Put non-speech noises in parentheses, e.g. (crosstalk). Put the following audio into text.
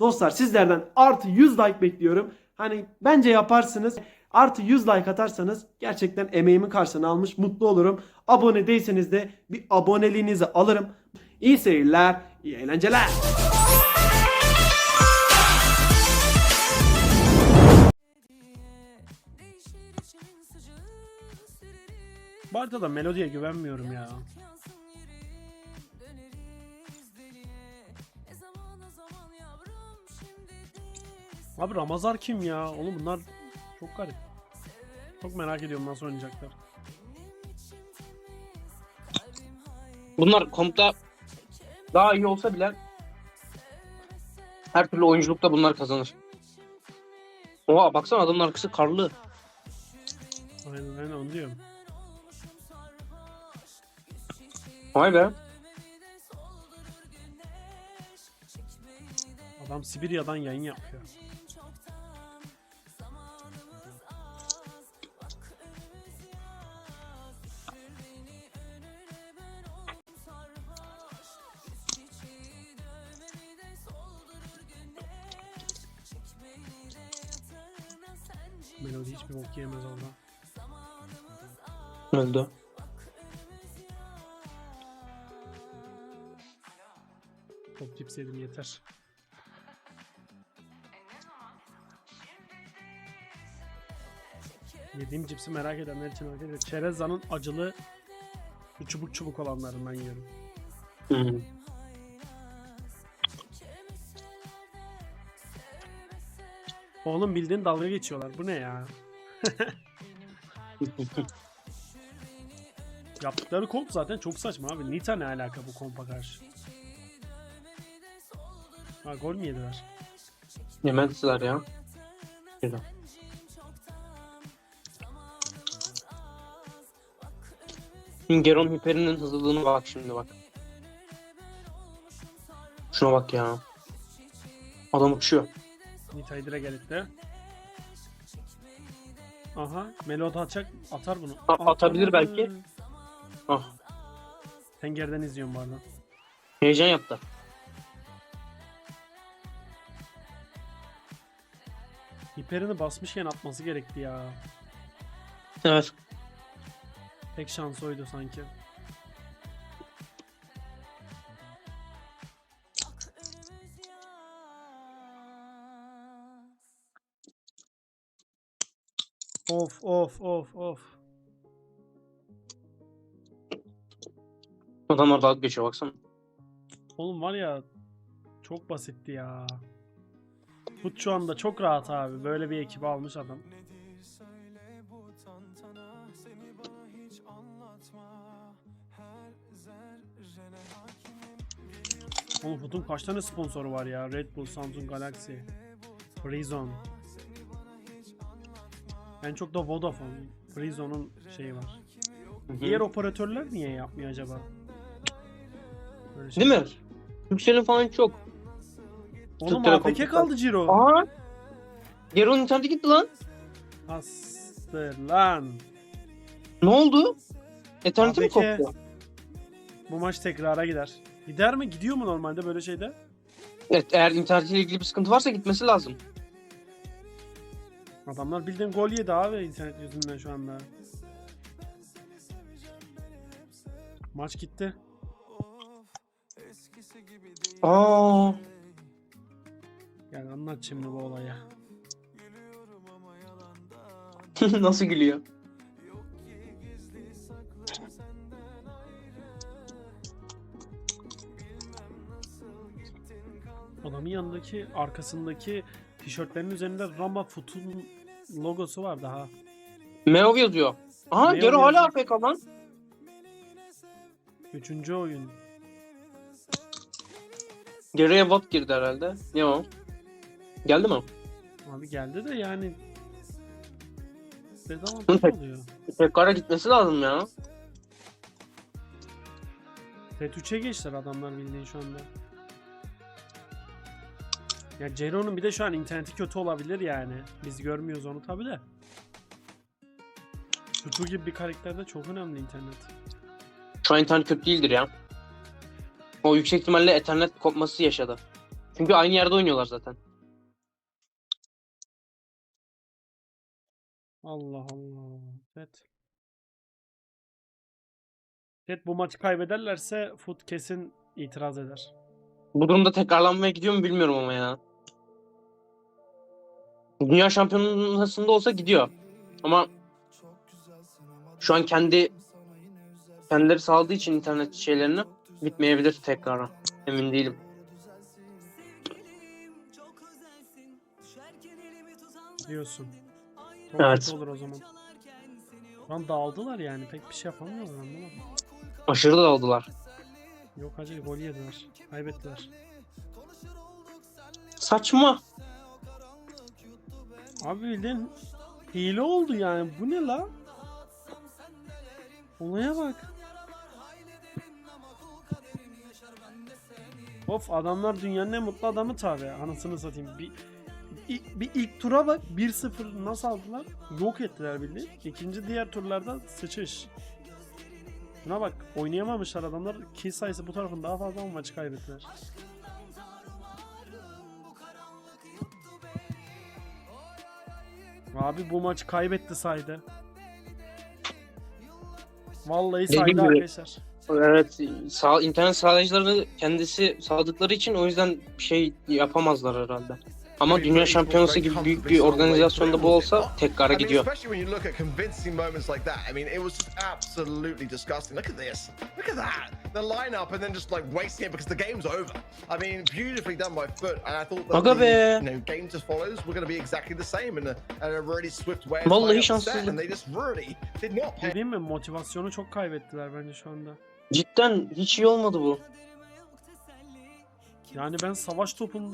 Dostlar sizlerden artı 100 like bekliyorum. Hani bence yaparsınız. Artı 100 like atarsanız gerçekten emeğimin karşılığını almış mutlu olurum. Abone değilseniz de bir aboneliğinizi alırım. İyi seyirler, iyi eğlenceler. Bu arada melodiye güvenmiyorum ya. Abi Ramazar kim ya? Oğlum bunlar çok garip. Çok merak ediyorum nasıl oynayacaklar. Bunlar kompta daha iyi olsa bile her türlü oyunculukta bunlar kazanır. Oha baksana adamın arkası karlı. Aynen aynen onu diyorum. Vay be. Adam Sibirya'dan yayın yapıyor. Melodi hiçbir bok yiyemez orada. Öldü. Top cips yedim yeter. Yediğim cipsi merak edenler için arkadaşlar Çereza'nın acılı bu çubuk çubuk olanlarından yiyorum. Hı. Oğlum bildiğin dalga geçiyorlar. Bu ne ya? (laughs) Yaptıkları komp zaten çok saçma abi. Nita ne alaka bu kompa karşı? Ha gol mü yediler? Yemezler ya. Güzel. Geron Hyper'inin hızlılığına bak şimdi bak. Şuna bak ya. Adam uçuyor. Nita'yı direkt elitte. Aha Melod atacak atar bunu. A- atabilir Atamadı. belki. Ah. Sen geriden izliyorum bu arada. Heyecan yaptı. Hiperini basmışken atması gerekti ya. Evet. Tek şansı oydu sanki. Of of of of. Adamlar dalga geçiyor baksana. Oğlum var ya çok basitti ya. Fut şu anda çok rahat abi. Böyle bir ekibi almış adam. Oğlum Fut'un kaç tane sponsoru var ya? Red Bull, Samsung Galaxy, Freezone. En çok da Vodafone. Freezone'un şeyi var. Diğer operatörler niye yapmıyor acaba? Böyle şey- Değil mi? Türkcell'in falan çok. Oğlum Türk APK kaldı Ciro. Aa! Geron interneti gitti lan. Hastır lan. Ne oldu? Eterneti mi APK. koptu? Bu maç tekrara gider. Gider mi? Gidiyor mu normalde böyle şeyde? Evet eğer internetiyle ilgili bir sıkıntı varsa gitmesi lazım. Adamlar bildiğin gol yedi abi internet yüzünden şu anda. Maç gitti. Aa! Yani anlat şimdi bu olayı. (laughs) Nasıl gülüyor? Adamın yanındaki arkasındaki tişörtlerin üzerinde Rama Fut'un logosu var daha. Meov yazıyor. Aha Meov Gero hala. AFK lan. Üçüncü oyun. Gero'ya Watt girdi herhalde. Ne o? Geldi mi? Abi geldi de yani dezavantaj tek- oluyor. Tekrara gitmesi lazım ya. Red 3'e geçtiler adamlar bildiğin şu anda. Ya Cero'nun bir de şu an interneti kötü olabilir yani. Biz görmüyoruz onu tabi de. Tutu gibi bir karakterde çok önemli internet. Şu an internet kötü değildir ya. O yüksek ihtimalle Ethernet kopması yaşadı. Çünkü aynı yerde oynuyorlar zaten. Allah Allah. Evet. Evet bu maçı kaybederlerse Foot kesin itiraz eder. Bu durumda tekrarlanmaya gidiyor mu bilmiyorum ama ya. Dünya şampiyonasında olsa gidiyor. Ama şu an kendi kendileri sağladığı için internet şeylerini bitmeyebilir tekrar. Emin değilim. Diyorsun. Çok Evet. olur o zaman. Lan dağıldılar yani pek bir şey yapamıyorlar anlamadım. Aşırı dağıldılar. Yok hacı gol yediler. Kaybettiler. Saçma. Abi bildiğin hile oldu yani. Bu ne la? Olaya bak. Of adamlar dünyanın en mutlu adamı tabi. Anasını satayım. Bir, ilk, bir ilk tura bak 1-0 nasıl aldılar? Yok ettiler bildiğin. İkinci diğer turlarda sıçış. Buna bak oynayamamışlar adamlar. Kill sayısı bu tarafın daha fazla ama maçı kaybettiler. Abi bu maç kaybetti saydı. Vallahi Dediğim saydı gibi- arkadaşlar. Evet, sağ, internet sağlayıcılarını kendisi sağladıkları için o yüzden bir şey yapamazlar herhalde. Ama dünya şampiyonası gibi büyük bir organizasyonda bu olsa mean, gidiyor. Aga be. of Vallahi şanssızlık. Değil mi? Motivasyonu çok kaybettiler bence şu anda. Cidden hiç iyi olmadı bu. Yani ben savaş topunda